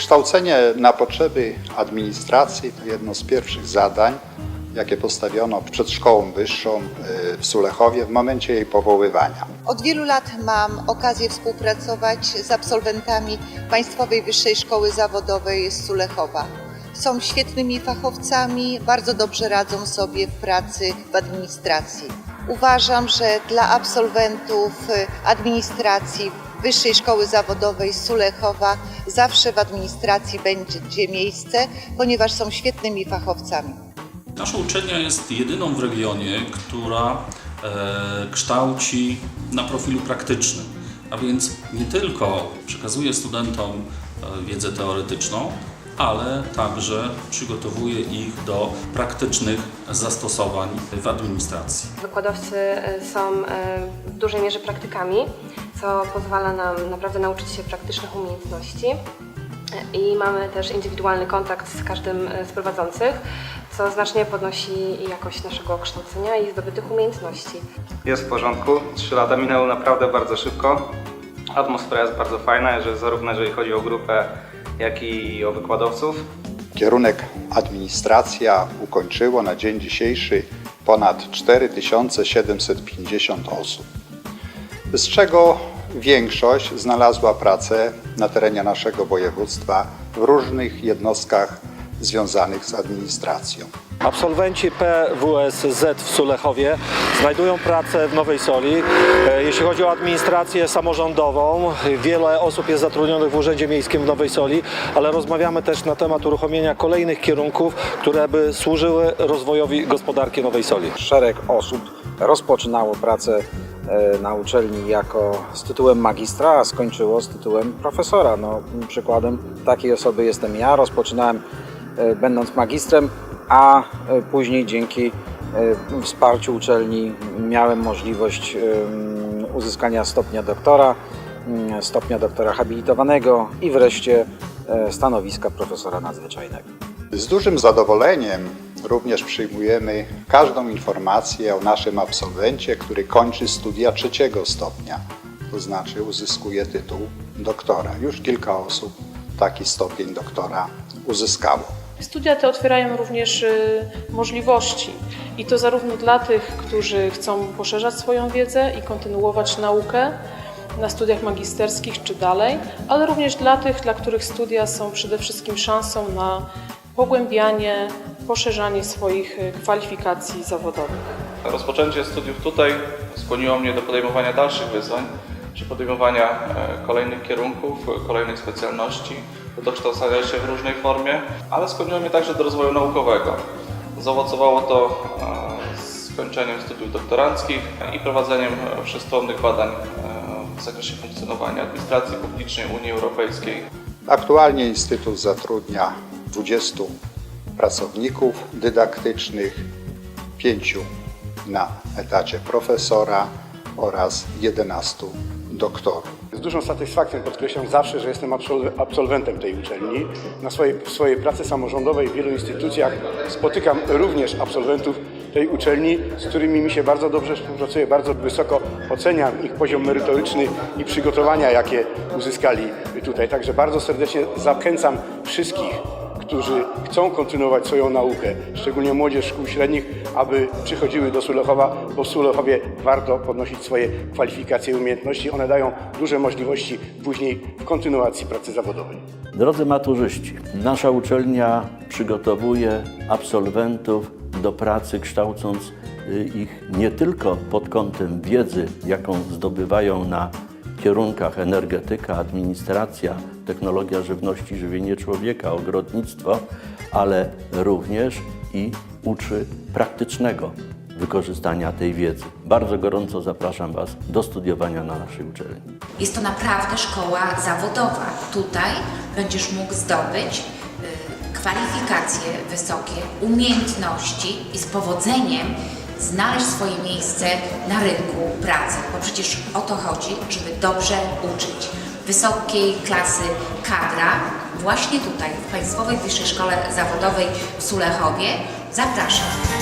Kształcenie na potrzeby administracji to jedno z pierwszych zadań, jakie postawiono przed szkołą wyższą y, w Sulechowie w momencie jej powoływania. Od wielu lat mam okazję współpracować z absolwentami Państwowej Wyższej Szkoły Zawodowej z Sulechowa. Są świetnymi fachowcami, bardzo dobrze radzą sobie w pracy w administracji. Uważam, że dla absolwentów y, administracji Wyższej Szkoły Zawodowej Sulechowa zawsze w administracji będzie miejsce, ponieważ są świetnymi fachowcami. Nasza uczelnia jest jedyną w regionie, która e, kształci na profilu praktycznym, a więc nie tylko przekazuje studentom e, wiedzę teoretyczną, ale także przygotowuje ich do praktycznych zastosowań w administracji. Wykładowcy e, są w dużej mierze praktykami, co pozwala nam naprawdę nauczyć się praktycznych umiejętności. I mamy też indywidualny kontakt z każdym e, z prowadzących, co znacznie podnosi jakość naszego kształcenia i zdobytych umiejętności. Jest w porządku. Trzy lata minęły naprawdę bardzo szybko. Atmosfera jest bardzo fajna, że zarówno jeżeli chodzi o grupę, jak i o wykładowców. Kierunek administracja ukończyło na dzień dzisiejszy ponad 4750 osób, z czego większość znalazła pracę na terenie naszego województwa w różnych jednostkach związanych z administracją. Absolwenci PWSZ w Sulechowie znajdują pracę w Nowej Soli. E, Jeśli chodzi o administrację samorządową, wiele osób jest zatrudnionych w Urzędzie Miejskim w Nowej Soli, ale rozmawiamy też na temat uruchomienia kolejnych kierunków, które by służyły rozwojowi gospodarki Nowej Soli. szereg osób rozpoczynało pracę na uczelni jako z tytułem magistra, a skończyło z tytułem profesora. No, przykładem takiej osoby jestem ja. Rozpoczynałem e, będąc magistrem, a e, później dzięki e, wsparciu uczelni miałem możliwość em, uzyskania stopnia doktora, mm, stopnia doktora habilitowanego i wreszcie e, stanowiska profesora nadzwyczajnego. Z dużym zadowoleniem również przyjmujemy każdą informację o naszym absolwencie, który kończy studia trzeciego stopnia, to znaczy uzyskuje tytuł doktora. Już kilka osób taki stopień doktora uzyskało. Studia te otwierają również y, możliwości i to zarówno dla tych, którzy chcą poszerzać swoją wiedzę i kontynuować naukę na studiach magisterskich czy dalej, ale również dla tych, dla których studia są przede wszystkim szansą na pogłębianie, poszerzanie swoich y, kwalifikacji zawodowych. Rozpoczęcie studiów tutaj skłoniło mnie do podejmowania dalszych wyzwań, czy podejmowania e, kolejnych kierunków, e, kolejnych specjalności, do dokształcania się w różnej formie, ale skłoniło mnie także do rozwoju naukowego. Zaowocowało to e, skończeniem studiów doktoranckich i prowadzeniem wszechstronnych badań w zakresie funkcjonowania administracji publicznej Unii Europejskiej. Aktualnie Instytut zatrudnia 20 pracowników dydaktycznych, 5 na etacie profesora oraz 11 doktorów. Z dużą satysfakcją podkreślam zawsze, że jestem absolwe- absolwentem tej uczelni. Na swojej, w swojej pracy samorządowej w wielu instytucjach spotykam również absolwentów tej uczelni, z którymi mi się bardzo dobrze współpracuje, bardzo wysoko oceniam ich poziom merytoryczny i przygotowania, jakie uzyskali tutaj. Także bardzo serdecznie zachęcam wszystkich, którzy chcą kontynuować swoją naukę, szczególnie młodzież szkół średnich, aby przychodziły do Sulechowa, bo w Sulechowie warto podnosić swoje kwalifikacje i umiejętności. One dają duże możliwości później w kontynuacji pracy zawodowej. Drodzy maturzyści, nasza uczelnia przygotowuje absolwentów do pracy, kształcąc y, ich nie tylko pod kątem wiedzy, jaką zdobywają na kierunkach energetyka, administracja, technologia żywności, żywienie człowieka, ogrodnictwo, ale również i uczy praktycznego wykorzystania tej wiedzy. Bardzo gorąco zapraszam Was do studiowania na naszej uczelni. Jest to naprawdę szkoła zawodowa. Tutaj będziesz mógł zdobyć y, kwalifikacje wysokie, umiejętności i z powodzeniem znaleźć swoje miejsce na rynku pracy. Bo przecież o to chodzi, żeby dobrze uczyć. Wysokiej klasy kadra właśnie tutaj, w Państwowej Wyższej Szkole Zawodowej w Sulechowie. Zapraszam.